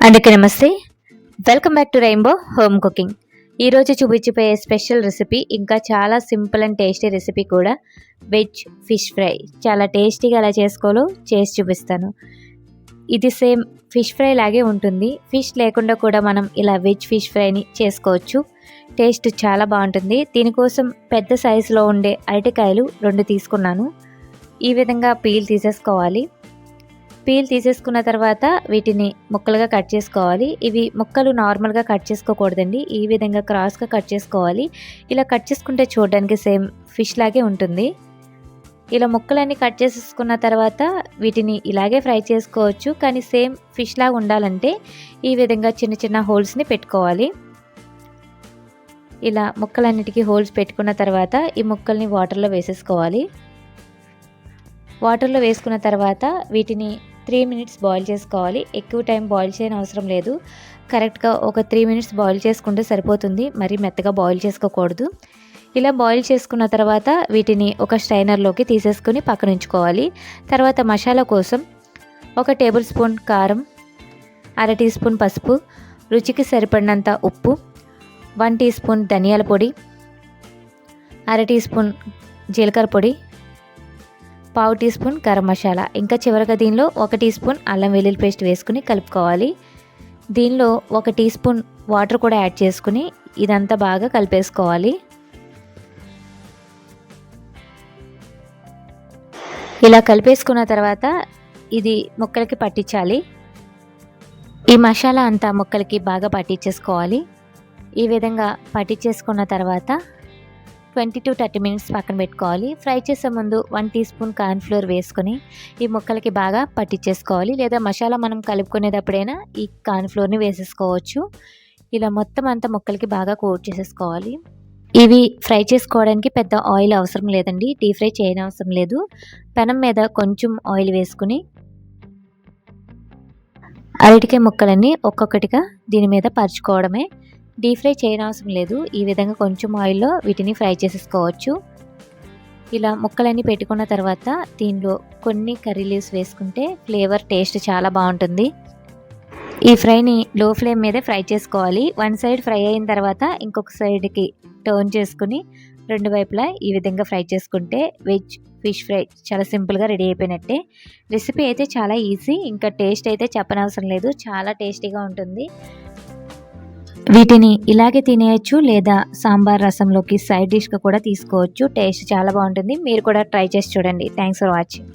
అందరికీ నమస్తే. Welcome back to rainbow home cooking ఈరోజు చూపించిపోయే స్పెషల్ రెసిపీ ఇంకా చాలా సింపుల్ అండ్ టేస్టీ రెసిపీ కూడా వెజ్ ఫిష్ ఫ్రై చాలా టేస్టీగా ఎలా చేసుకోవాలో చేసి చూపిస్తాను. ఇది సేమ్ ఫిష్ ఫ్రై లాగే ఉంటుంది. ఫిష్ లేకుండా కూడా మనం ఇలా వెజ్ ఫిష్ ఫ్రైని చేసుకోవచ్చు. టేస్ట్ చాలా బాగుంటుంది. దీనికోసం పెద్ద సైజులో ఉండే అరటికాయలు రెండు తీసుకున్నాను. ఈ విధంగా పీల్ తీసేసుకోవాలి. పీల్ తీసేసుకున్న తర్వాత వీటిని ముక్కలుగా కట్ చేసుకోవాలి. ఇవి ముక్కలు నార్మల్గా కట్ చేసుకోకూడదండి. ఈ విధంగా క్రాస్గా కట్ చేసుకోవాలి. ఇలా కట్ చేసుకుంటే చూడడానికి సేమ్ ఫిష్ లాగే ఉంటుంది. ఇలా ముక్కలన్నీ కట్ చేసేసుకున్న తర్వాత వీటిని ఇలాగే ఫ్రై చేసుకోవచ్చు. కానీ సేమ్ ఫిష్ లాగా ఉండాలంటే ఈ విధంగా చిన్న చిన్న హోల్స్ని పెట్టుకోవాలి. ఇలా ముక్కలన్నిటికీ హోల్స్ పెట్టుకున్న తర్వాత ఈ ముక్కల్ని వాటర్లో వేసేసుకోవాలి. వాటర్లో వేసుకున్న తర్వాత వీటిని త్రీ మినిట్స్ బాయిల్ చేసుకోవాలి. ఎక్కువ టైం బాయిల్ చేయని అవసరం లేదు. కరెక్ట్గా ఒక త్రీ మినిట్స్ బాయిల్ చేసుకుంటే సరిపోతుంది. మరి మెత్తగా బాయిల్ చేసుకోకూడదు. ఇలా బాయిల్ చేసుకున్న తర్వాత వీటిని ఒక స్ట్రైనర్లోకి తీసేసుకుని పక్కన ఉంచుకోవాలి. తర్వాత మసాలా కోసం ఒక టేబుల్ స్పూన్ కారం అర టీ స్పూన్ పసుపు రుచికి సరిపడినంత ఉప్పు వన్ టీ స్పూన్ ధనియాల పొడి అర టీ స్పూన్ జీలకర్ర పొడి పావు టీ స్పూన్ గరం మసాలా. ఇంకా చివరిగా దీనిలో ఒక టీ స్పూన్ అల్లం వెల్లుల్లి పేస్ట్ వేసుకుని కలుపుకోవాలి. దీనిలో ఒక టీ స్పూన్ వాటర్ కూడా యాడ్ చేసుకుని ఇదంతా బాగా కలిపేసుకోవాలి. ఇలా కలిపేసుకున్న తర్వాత ఇది ముక్కలకి పట్టించాలి. ఈ మసాలా అంతా ముక్కలకి బాగా పట్టించేసుకోవాలి. ఈ విధంగా పట్టించేసుకున్న తర్వాత ట్వంటీ టు థర్టీ మినిట్స్ పక్కన పెట్టుకోవాలి. ఫ్రై చేసే ముందు వన్ టీ స్పూన్ కార్న్ఫ్లోర్ వేసుకొని ఈ ముక్కలకి బాగా పట్టించేసుకోవాలి. లేదా మసాలా మనం కలుపుకునేటప్పుడైనా ఈ కార్న్ఫ్లోర్ని వేసేసుకోవచ్చు. ఇలా మొత్తం అంతా ముక్కలకి బాగా కోట్ చేసేసుకోవాలి. ఇవి ఫ్రై చేసుకోవడానికి పెద్ద ఆయిల్ అవసరం లేదండి. డీ ఫ్రై చేయని అవసరం లేదు. పెనం మీద కొంచెం ఆయిల్ వేసుకుని అరటికాయ ముక్కలన్నీ ఒక్కొక్కటిగా దీని మీద పరుచుకోవడమే. డీప్ ఫ్రై చేయనవసరం లేదు. ఈ విధంగా కొంచెం ఆయిల్లో వీటిని ఫ్రై చేసేసుకోవచ్చు. ఇలా ముక్కలన్నీ పెట్టుకున్న తర్వాత దీనిలో కొన్ని కర్రీ లీవ్స్ వేసుకుంటే ఫ్లేవర్ టేస్ట్ చాలా బాగుంటుంది. ఈ ఫ్రైని లో ఫ్లేమ్ మీదే ఫ్రై చేసుకోవాలి. వన్ సైడ్ ఫ్రై అయిన తర్వాత ఇంకొక సైడ్కి టర్న్ చేసుకుని రెండు వైపులా ఈ విధంగా ఫ్రై చేసుకుంటే వెజ్ ఫిష్ ఫ్రై చాలా సింపుల్గా రెడీ అయిపోయినట్టే. రెసిపీ అయితే చాలా ఈజీ. ఇంకా టేస్ట్ అయితే చెప్పనవసరం లేదు. చాలా టేస్టీగా ఉంటుంది. వీటిని ఇలాగే తినేయచ్చు లేదా సాంబార్ రసంలోకి సైడ్ డిష్గా కూడా తీసుకోవచ్చు. టేస్ట్ చాలా బాగుంటుంది. మీరు కూడా ట్రై చేసి చూడండి. Thanks for watching